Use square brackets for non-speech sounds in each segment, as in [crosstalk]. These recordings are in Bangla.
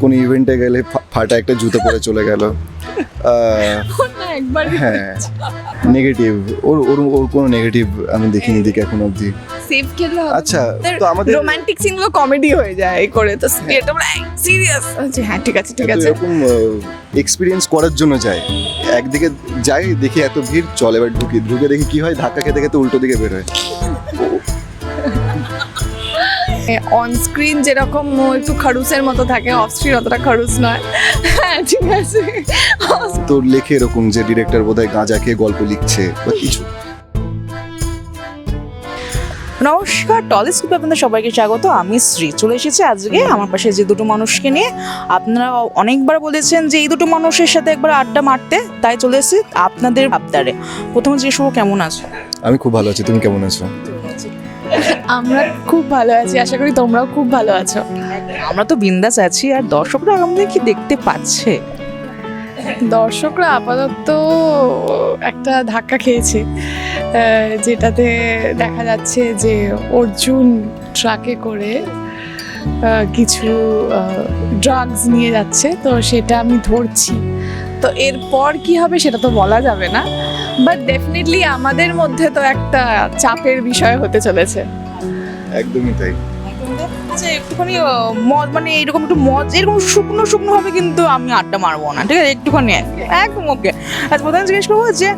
কোন ইভেন্টে গেলে ফাটা একটা জুতো পরে চলে গেল। হ্যাঁ নেগেটিভ ওর ওর ওর কোনো নেগেটিভ আমি দেখিনি দিকে এখন অবধি। সেভ খেলে আচ্ছা তো আমাদের রোমান্টিক সিনগুলো কমেডি হয়ে যায় এই করে তো এটা আমরা সিরিয়াস আচ্ছা হ্যাঁ ঠিক আছে ঠিক আছে। এরকম এক্সপিরিয়েন্স করার জন্য যায়। একদিকে যাই দেখি এত ভিড় চল এবার ঢুকি। ঢুকে দেখি কি হয় ধাক্কা খেতে খেতে উল্টো দিকে বেরোয় অন স্ক্রিন যেরকম একটু খাড়ুসের মতো থাকে অফ স্ক্রিন অতটা খাড়ুস নয়। হ্যাঁ ঠিক আছে। তোর লেখে এরকম যে ডিরেক্টর বোধহয় গাঁজা খেয়ে গল্প লিখছে বা কিছু। নমস্কার টলিস গ্রুপে আপনাদের সবাইকে স্বাগত। আমি শ্রী চলে এসেছি আজকে আমার পাশে যে দুটো মানুষকে নিয়ে। আপনারা অনেকবার বলেছেন যে এই দুটো মানুষের সাথে একবার আড্ডা মারতে তাই চলে এসেছি আপনাদের আবদারে। প্রথমে যে শুভ কেমন আছে? আমি খুব ভালো আছি তুমি কেমন আছো? আমরা খুব ভালো আছি আশা করি তোমরাও খুব ভালো আছো। আমরা তো বিন্দাস আছি আর দর্শকরা আমাদের কি দেখতে পাচ্ছে? দর্শকরা আপাতত একটা ধাক্কা খেয়েছে যেটাতে দেখা যাচ্ছে যে অর্জুন ট্রাকে করে কিছু ড্রাগস নিয়ে যাচ্ছে তো সেটা আমি ধরছি। তো এরপর কি হবে সেটা তো বলা যাবে না। বাট ডেফিনেটলি আমাদের মধ্যে তো একটা চাপের বিষয় হতে চলেছে। একদমই তাই। একটুখানি মজ মদ মানে এরকম একটু মজ এরকম শুকনো শুকনো হবে কিন্তু আমি আড্ডা মারবো না ঠিক আছে? একটুখানি একদম ওকে আচ্ছা প্রথমে জিজ্ঞেস করব যে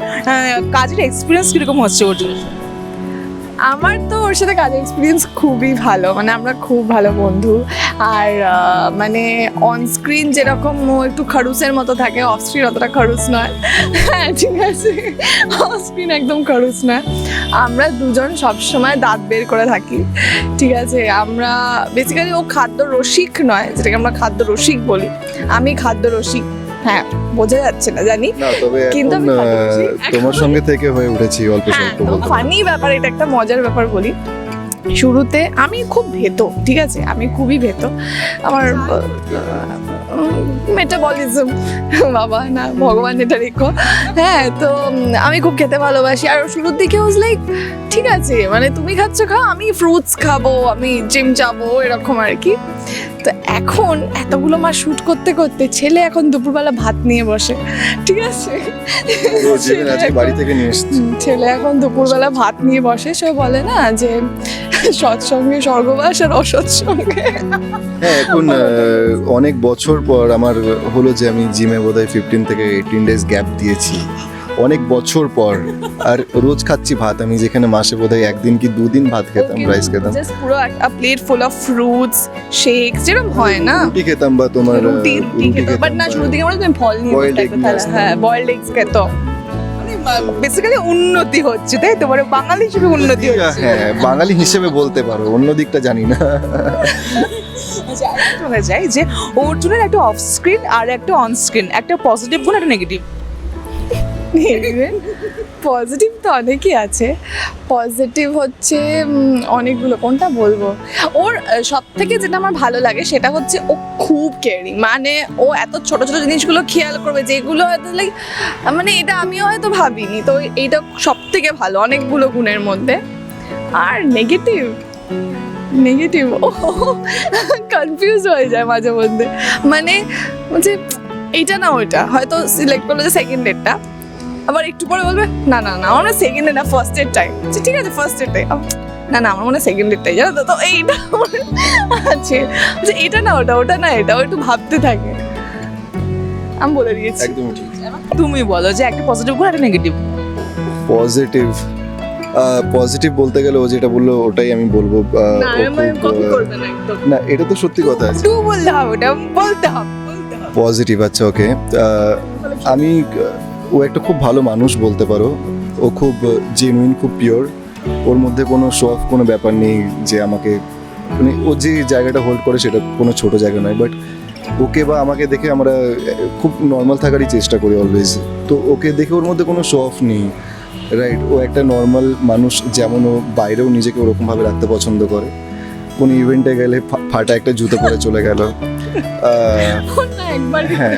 কাজের এক্সপিরিয়েন্স কীরকম হচ্ছে ওর জন্য? আমার তো ওর সাথে কাজের এক্সপিরিয়েন্স খুবই ভালো মানে আমরা খুব ভালো বন্ধু। আর মানে অন স্ক্রিন যেরকম ও একটু খাড়ুসের মতো থাকে অফ স্ক্রিন অতটা খাড়ুস নয়। হ্যাঁ ঠিক আছে। অফ স্ক্রিন একদম খাড়ুস নয় আমরা দুজন সবসময় দাঁত বের করে থাকি, ঠিক আছে। আমরা বেসিক্যালি ও খাদ্য রসিক নয়, যেটাকে আমরা খাদ্য রসিক বলি। আমি খাদ্য রসিক। হ্যাঁ বোঝা যাচ্ছে না জানি। কিন্তু। তোমার সঙ্গে থেকে হয়ে উঠেছি অল্প হ্যাঁ স্বল্প ফানি ব্যাপার এটা একটা মজার ব্যাপার বলি। শুরুতে আমি খুব ভেতো ঠিক আছে? আমি খুবই ভেতো। আমার মেটাবলিজম বাবা না ভগবান এটা রেখো। হ্যাঁ তো আমি খুব খেতে ভালোবাসি। আর শুরুর দিকে ওজ লাইক ঠিক আছে মানে তুমি খাচ্ছ খাও আমি ফ্রুটস খাব আমি জিম যাব এরকম আর কি। তো এখন এতগুলো মাস শ্যুট করতে করতে ছেলে এখন দুপুরবেলা ভাত নিয়ে বসে। ঠিক আছে? ছেলে এখন দুপুরবেলা ভাত নিয়ে বসে সে বলে না যে সৎসঙ্গে স্বর্গবাস আর অসৎসঙ্গে। হ্যাঁ এখন অনেক বছর পর আমার হলো যে আমি জিমে বোধহয় ফিফটিন থেকে এইটিন ডেজ গ্যাপ দিয়েছি। অনেক বছর পর। আর রোজ খাচ্ছি ভাত। আমি যেখানে মাসে বোধহয় একদিন কি দুদিন ভাত খেতাম রাইস খেতাম। জাস্ট পুরো একটা plate full of fruits shakes যেরকম হয় না? রুটি খেতাম বা তোমার রুটি রুটি খেতো বাট না দিকে আমরা তুমি ফল নিয়ে। হ্যাঁ বয়েলড এগস বেসিক্যালি উন্নতি হচ্ছে তাই তো? মানে বাঙালি হিসেবে উন্নতি হচ্ছে। হ্যাঁ বাঙালি হিসেবে বলতে পারো অন্য দিকটা জানি না। শোনা যায়? যে অর্জুনের একটা অফ স্ক্রিন আর একটা অন স্ক্রিন একটা পজিটিভ গুণ, একটা নেগেটিভ পজিটিভ তো অনেকই আছে। পজিটিভ হচ্ছে অনেকগুলো, কোনটা বলব? ওর সব থেকে যেটা আমার ভালো লাগে সেটা হচ্ছে ও খুব কেয়ারিং মানে ও এত ছোট ছোট জিনিসগুলো খেয়াল করবে, যেগুলো হয়তো লাইক মানে এটা আমিও হয়তো ভাবিনি। তো এইটা সব থেকে ভালো, অনেকগুলো গুণের মধ্যে। আর নেগেটিভ নেগেটিভ ও কনফিউজ হয়ে যায় মাঝে মধ্যে। মানে যে এইটা না ওইটা। হয়তো সিলেক্ট করল যে সেকেন্ড ডেটটা আবার একটু পরে বলবে না না না আমার সেকেন্ড না ফার্স্ট এডটাই ঠিক আছে ফার্স্ট এডটাই না না আমার মনে হয় সেকেন্ড এডটাই জানো তো তো এইটা আমার আছে। যে এটা না ওটা ওটা না এটা একটু ভাবতে থাকে। আমি বলে দিয়েছি। একদমই ঠিক। তুমি বলো যে একটা পজিটিভ গুণ একটা নেগেটিভ পজিটিভ পজিটিভ বলতে গেলে ও যেটা বলল ওটাই আমি বলব। না এটা তো সত্যি কথা আছে। বলতে হবে ওটা বলতে হবে পজিটিভ আচ্ছা ওকে আমি ও একটা খুব ভালো মানুষ বলতে পারো। ও খুব জেনুইন খুব পিওর ওর মধ্যে কোনো শো অফ কোনো ব্যাপার নেই যে আমাকে মানে ও যে জায়গাটা হোল্ড করে সেটা কোনো ছোট জায়গা নয় বাট ওকে বা আমাকে দেখে আমরা খুব নর্মাল থাকারই চেষ্টা করি অলওয়েজ তো ওকে দেখে ওর মধ্যে কোনো শো অফ নেই। রাইট ও একটা নর্মাল মানুষ যেমন ও বাইরেও নিজেকে ওরকমভাবে রাখতে পছন্দ করে। কোনো ইভেন্টে গেলে ফাটা একটা জুতো পরে চলে গেল। হ্যাঁ।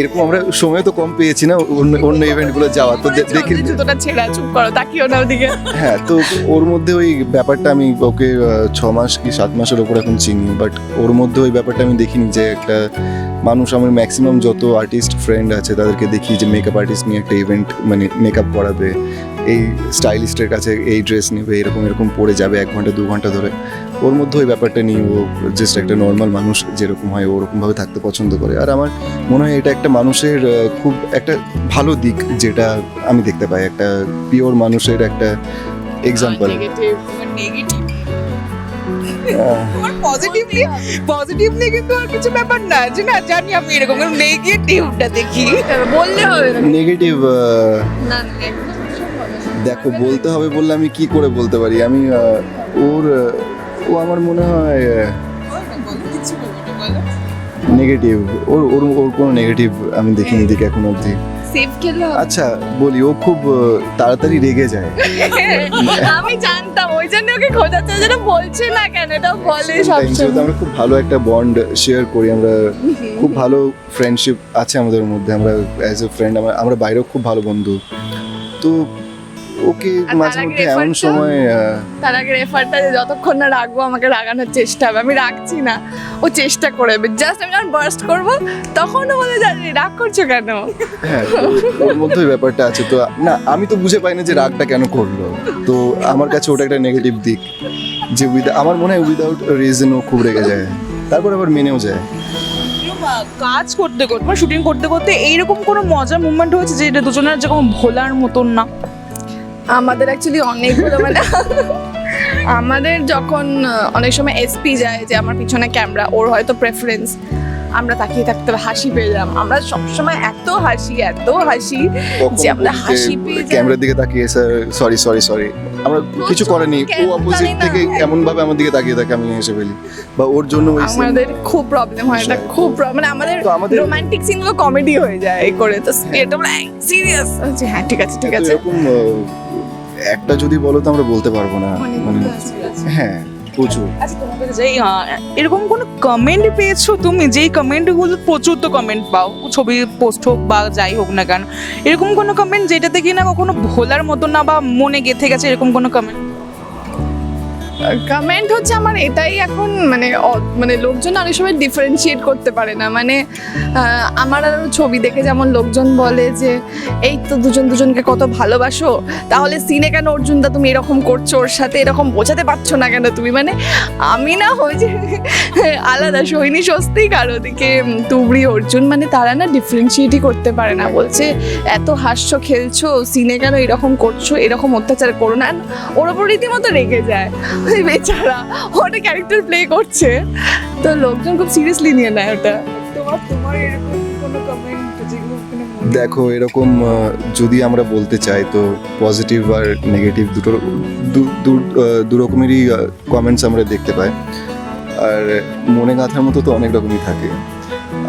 এরকম আমরা সময় তো কম পেয়েছি না অন্য অন্য ইভেন্টগুলো যাওয়া তো দেখি জুতোটা ছেঁড়া চুপ করো তাকিও না ওদিকে। হ্যাঁ তো ওর মধ্যে ওই ব্যাপারটা আমি ওকে ছ মাস কি সাত মাসের ওপর এখন চিনি বাট ওর মধ্যে ওই ব্যাপারটা আমি দেখিনি যে একটা মানুষ আমার ম্যাক্সিমাম যত আর্টিস্ট ফ্রেন্ড আছে তাদেরকে দেখি যে মেকআপ আর্টিস্ট নিয়ে একটা ইভেন্ট মানে মেকআপ করাবে। এই স্টাইলিস্টের কাছে এই ড্রেস নেবে এরকম এরকম পরে যাবে এক ঘণ্টা দু ঘণ্টা ধরে। ওর মধ্যে ওই ব্যাপারটা নিয়ে ও জাস্ট একটা নর্মাল মানুষ যেরকম হয় ওরকমভাবে থাকতে পছন্দ করে। আর আমার মনে হয় এটা একটা মানুষের খুব একটা ভালো দিক যেটা আমি দেখতে পাই। একটা পিওর মানুষের একটা এক্সাম্পল নেগেটিভ নেগেটিভ তোমার পজিটিভলি পজিটিভলি কিন্তু আর কিছু ব্যাপার না। যে না জানি আমি এরকম নেগেটিভটা দেখি। বললে হবে না। নেগেটিভ না। দেখো বলতে হবে বললে আমি কি করে বলতে পারি? আমি ওর ও আমার মনে হয় নেগেটিভ ওর ওর ওর কোনো নেগেটিভ আমি দেখিনি দিকে এখন অবধি। সেফ খেলে। আচ্ছা বলি ও খুব তাড়াতাড়ি রেগে যায়। আমি জানতাম ওই জন্য ওকে খোঁজাতে যেন বলছে না কেন এটা বলে সবসময়। আমরা খুব ভালো একটা বন্ড শেয়ার করি আমরা খুব ভালো ফ্রেন্ডশিপ আছে আমাদের মধ্যে আমরা অ্যাজ এ ফ্রেন্ড আমরা বাইরেও খুব ভালো বন্ধু। তো ওকে মাঝে মধ্যে এমন সময় তার আগে রেফারটা যে যতক্ষণ না রাখব আমাকে রাগানোর চেষ্টা হবে। আমি রাখছি না। ও চেষ্টা করবে। জাস্ট আমি যখন বার্স্ট করব তখন ও বলে জানি রাগ করছ কেন? হ্যাঁ তো ওর মধ্যে ব্যাপারটা আছে। তো না আমি তো বুঝে পাই না যে রাগটা কেন করল। তো আমার কাছে ওটা একটা নেগেটিভ দিক। যে আমার মনে হয় উইদাউট রিজন ও খুব রেগে যায়। তারপর আবার মেনেও যায়। কাজ করতে করতে মানে শুটিং করতে করতে এইরকম কোনো মজার মুভমেন্ট হয়েছে যে এটা দুজনের যেরকম ভোলার মতন না? আমাদের অ্যাকচুয়ালি অনেকগুলো মানে আমাদের যখন অনেক সময় এসপি যায় যে আমার পিছনে ক্যামেরা ওর হয়তো প্রেফারেন্স আমরা তাকিয়ে থাকতে হাসি পেয়ে যাম আমরা সবসময় এত হাসি এত হাসি যে আমরা হাসি পেয়ে। ক্যামেরার দিকে তাকিয়ে স্যার সরি সরি সরি আমরা কিছু করেনি। ও অপোজিট। থেকে এমন ভাবে আমার দিকে তাকিয়ে থাকে আমি হেসে ফেলি। বা ওর জন্য ওই আমাদের খুব প্রবলেম হয় এটা খুব pro- মানে আমাদের রোমান্টিক সিনগুলো কমেডি হয়ে যায় এই করে তো এটা আমরা সিরিয়াস হ্যাঁ ঠিক আছে ঠিক আছে। এরকম একটা যদি বলো তো আমরা বলতে পারব না। মানে হ্যাঁ। প্রচুর। আচ্ছা এরকম কোনো কমেন্ট পেয়েছ তুমি? যেই কমেন্টগুলো প্রচুর তো কমেন্ট পাও, ছবি পোস্ট হোক বা যাই হোক না কেন। এরকম কোনো কমেন্ট যেটাতে কি না কখনো ভোলার মতো না বা মনে গেঁথে গেছে, এরকম কোনো কমেন্ট কমেন্ট হচ্ছে আমার এটাই এখন মানে মানে লোকজন অনেক সময় ডিফারেন্সিয়েট করতে পারে না। মানে আমার আরও ছবি দেখে যেমন লোকজন বলে যে এই তো দুজন দুজনকে কত ভালোবাসো তাহলে সিনে কেন অর্জুনদা তুমি এরকম করছ? ওর সাথে এরকম বোঝাতে পারছ না কেন তুমি? মানে আমি না হই যে [laughs] আলাদা সৈনী স্বস্তিক ওদিকে উম, তুবড়ি অর্জুন মানে তারা না ডিফারেন্সিয়েটই করতে পারে না। বলছে এত হাস্য খেলছো সিনে কেন এরকম করছ এরকম অত্যাচার করো না। ওর ওপর রীতিমতো রেগে যায়। ওই বেচারা ওটা ক্যারেক্টার প্লে করছে। তো লোকজন খুব সিরিয়াসলি নিয়ে নেয় ওটা। তোমার তোমার এরকম কোনো কমেন্ট দেখো এরকম যদি আমরা বলতে চাই তো পজিটিভ আর নেগেটিভ দুটো দু রকমেরই কমেন্টস আমরা দেখতে পাই। আর মনে গাঁথার মতো তো অনেক রকমই থাকে।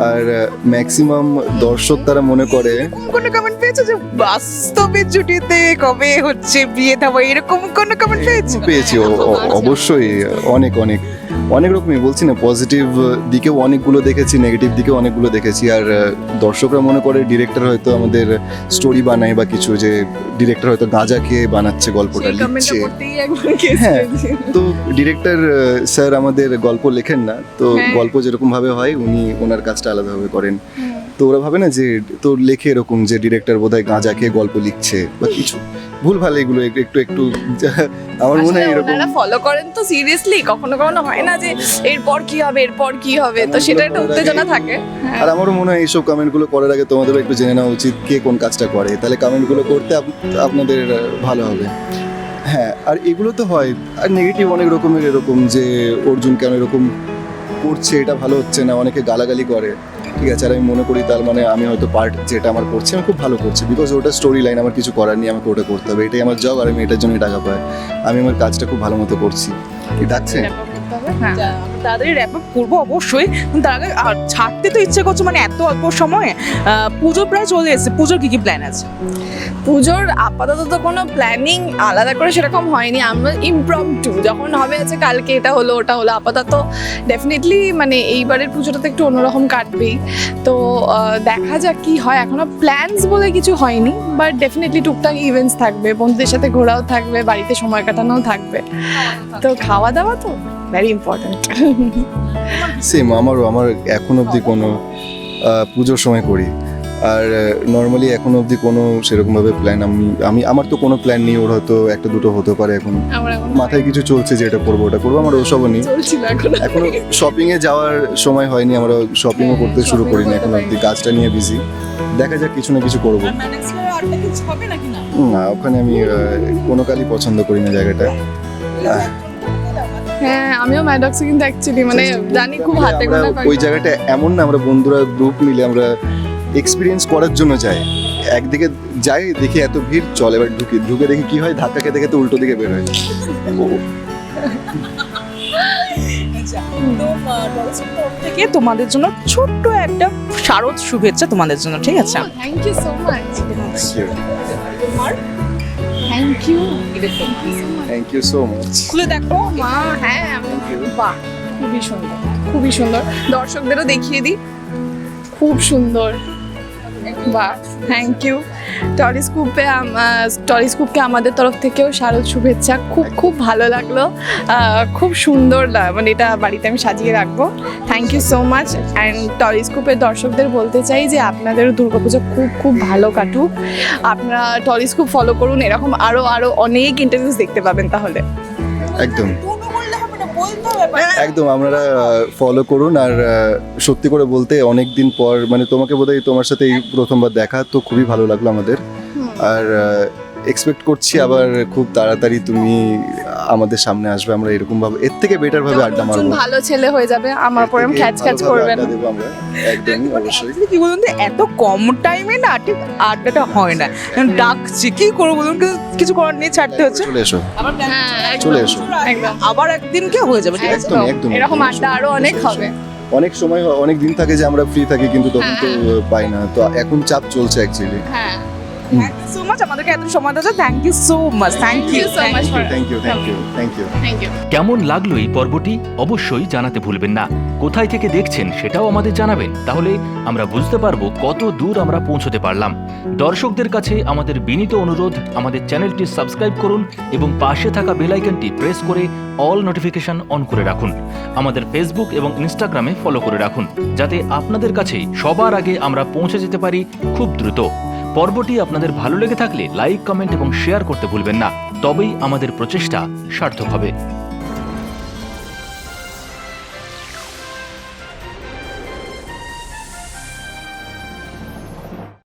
আর ম্যাক্সিমাম দর্শক তারা মনে করে কোনো কমেন্ট পেয়েছ যে বাস্তবে জুটিতে কবে হচ্ছে বিয়ে দেওয়া এরকম কোনো কমেন্ট পেয়েছ পেয়েছি অবশ্যই অনেক অনেক অনেক রকমই বলছি না পজিটিভ দিকেও অনেকগুলো দেখেছি নেগেটিভ দিকেও অনেকগুলো দেখেছি আর দর্শকরা মনে করে ডিরেক্টর হয়তো আমাদের স্টোরি বানায় বা কিছু যে ডিরেক্টর হয়তো গাঁজা খেয়ে বানাচ্ছে গল্পটা লিখছে হ্যাঁ। তো ডিরেক্টর স্যার আমাদের গল্প লেখেন না তো হ্যাঁ। গল্প যেরকম ভাবে হয় উনি ওনার কাজটা আলাদাভাবে করেন। তো ওরা ভাবে না যে তো লেখে এরকম যে ডিরেক্টর বোধহয় গাঁজা খেয়ে গল্প লিখছে বা কিছু। ভুল ভালো এগুলো একটু একটু [laughs] আমার মনে হয় এরকম ফলো করেন তো সিরিয়াসলি কখনো কখনো হয় না যে এরপর কি হবে এরপর কি হবে? তো সেটা একটা উত্তেজনা থাকে। হ্যাঁ। আর আমারও মনে হয় এইসব কমেন্টগুলো করার আগে তোমাদেরও একটু জেনে নেওয়া উচিত কে কোন কাজটা করে। তাহলে কমেন্টগুলো করতে আপনাদের ভালো হবে। হ্যাঁ আর এগুলো তো হয় আর নেগেটিভ অনেক রকমের এরকম যে অর্জুন কেন এরকম করছে, এটা ভালো হচ্ছে না, অনেকে গালাগালি করে। ঠিক আছে, আর আমি মনে করি তার মানে আমি হয়তো পার্ট যেটা আমার করছি, আমি খুব ভালো করছি। বিকজ ওটা স্টোরি লাইন আমার কিছু করার নেই, আমাকে ওটা করতে হবে। এটাই আমার জব আর আমি এটার জন্য টাকা পাই। আমি আমার কাজটা খুব ভালো মতো করছি। ঠিক আছে তাড়াতাড়ি র্যাপ আপ করব অবশ্যই তার আগে আর ছাড়তে তো ইচ্ছে করছে মানে এত অল্প সময়ে পুজো প্রায় চলে এসেছে। পুজোর কি কি প্ল্যান আছে? পুজোর আপাতত তো কোনো প্ল্যানিং আলাদা করে সেরকম হয়নি। আমরা টু যখন হবে আছে কালকে, এটা হলো, ওটা হলো। আপাতত ডেফিনেটলি মানে এইবারের পুজোটা তো একটু অন্যরকম কাটবেই। তো দেখা যাক কি হয়। এখনও প্ল্যানস বলে কিছু হয়নি বাট ডেফিনেটলি টুকটাক ইভেন্টস থাকবে। বন্ধুদের সাথে ঘোরাও থাকবে, বাড়িতে সময় কাটানোও থাকবে। তো খাওয়া দাওয়া তো? ভেরি ইম্পর্ট্যান্ট সেম আমারও আমার এখন অবধি কোনো পুজোর সময় করি। আর নর্মালি এখন অবধি কোনো সেরকমভাবে প্ল্যান আমি আমি আমার তো কোনো প্ল্যান নেই ওর হয়তো একটা দুটো হতে পারে এখন। মাথায় কিছু চলছে যে এটা করব ওটা করব আমার ওসবও নেই। এখন। এখনও শপিং যাওয়ার সময় হয়নি আমরা শপিংও করতে শুরু করিনি এখন অব্দি কাজটা নিয়ে বিজি দেখা যাক কিছু না কিছু করব। না? ওখানে আমি কোনো কালই পছন্দ করি না জায়গাটা। আহ, হ্যাঁ আমিও ম্যাডক্সে কিন্তু অ্যাকচুয়ালি মানে জানি খুব হাতে গোনা ওই জায়গাটা এমন না আমরা বন্ধুরা গ্রুপ মিলে আমরা এক্সপিরিয়েন্স করার জন্য যাই। একদিকে যাই দেখি এত ভিড় চল এবার ঢুকি। ঢুকে দেখি কি হয় ধাক্কা খেতে খেতে উল্টো দিকে বের হয়। থেকে তোমাদের জন্য ছোট্ট একটা শারদ শুভেচ্ছা তোমাদের জন্য ঠিক আছে? Thank you so much Thank you thank you Thank you so much. খুলে দেখো। মা হ্যাঁ আমি বাহ। খুবই সুন্দর খুবই সুন্দর। দর্শকদেরও দেখিয়ে দিই। খুব সুন্দর। বাহ থ্যাংক ইউ টলিস্কুপে টলিস্কুপকে আমাদের তরফ থেকেও শারদ শুভেচ্ছা। খুব খুব ভালো লাগল। খুব সুন্দর মানে এটা বাড়িতে আমি সাজিয়ে রাখব। Thank you so much and টলিস্কুপের দর্শকদের বলতে চাই যে আপনাদেরও দুর্গাপুজো খুব খুব ভালো কাটুক। আপনারা টলিস্কুপ ফলো করুন। এরকম আরও আরও অনেক ইন্টারভিউস দেখতে পাবেন তাহলে। একদম। একদম আপনারা ফলো করুন আর সত্যি করে বলতে অনেক দিন পর মানে তোমাকে বোধহয় তোমার সাথে এই প্রথমবার দেখা তো খুবই ভালো লাগল আমাদের। আর এক্সপেক্ট করছি আবার খুব তাড়াতাড়ি তুমি আমাদের সামনে আসবে আমরা এরকম ভাবে এর থেকে বেটার ভাবে আড্ডা মারবো। ভালো ছেলে হয়ে যাবে আমার পরে খ্যাচ খ্যাচ ভালোভাবে করবেন। দেবো আমরা একদমই অবশ্যই। কি বলুন তো এত কম টাইমে না ঠিক আড্ডাটা হয় না। ডাকছি কি করব বলুন? কিছু- কিছু করার নেই ছাড়তে হচ্ছে। চলে এসো। হ্যাঁ, চলে এসো। একদম। আবার একদিন কে হয়ে যাবে ঠিক আছে? একদম, এরকম আড্ডা আরও অনেক হবে। অনেক সময় হয়- অনেক দিন থাকে যে আমরা ফ্রি থাকি কিন্তু তখন তো পাই না। তো এখন চাপ চলছে অ্যাকচুয়ালি হ্যাঁ। থ্যাংক ইউ সো মাচ আমাদেরকে এত সময় দেওয়ার thank you so much thank you so much for thank you thank you thank you thank you কেমন লাগল এই পর্বটি? অবশ্যই জানাতে ভুলবেন না। কোথায় থেকে দেখছেন সেটাও আমাদের জানাবেন। তাহলে আমরা বুঝতে পারব কত দূর আমরা পৌঁছতে পারলাম। দর্শকদের কাছে আমাদের বিনীত অনুরোধ আমাদের চ্যানেলটি সাবস্ক্রাইব করুন এবং পাশে থাকা বেল আইকনটি প্রেস করে অল নোটিফিকেশন অন করে রাখুন। আমাদের ফেসবুক এবং ইনস্টাগ্রামে ফলো করে রাখুন যাতে আপনাদের কাছে সবার আগে আমরা পৌঁছে যেতে পারি খুব দ্রুত। পর্বটি আপনাদের ভালো লেগে থাকলে লাইক, কমেন্ট এবং শেয়ার করতে ভুলবেন না। তবেই আমাদের প্রচেষ্টা সার্থক হবে।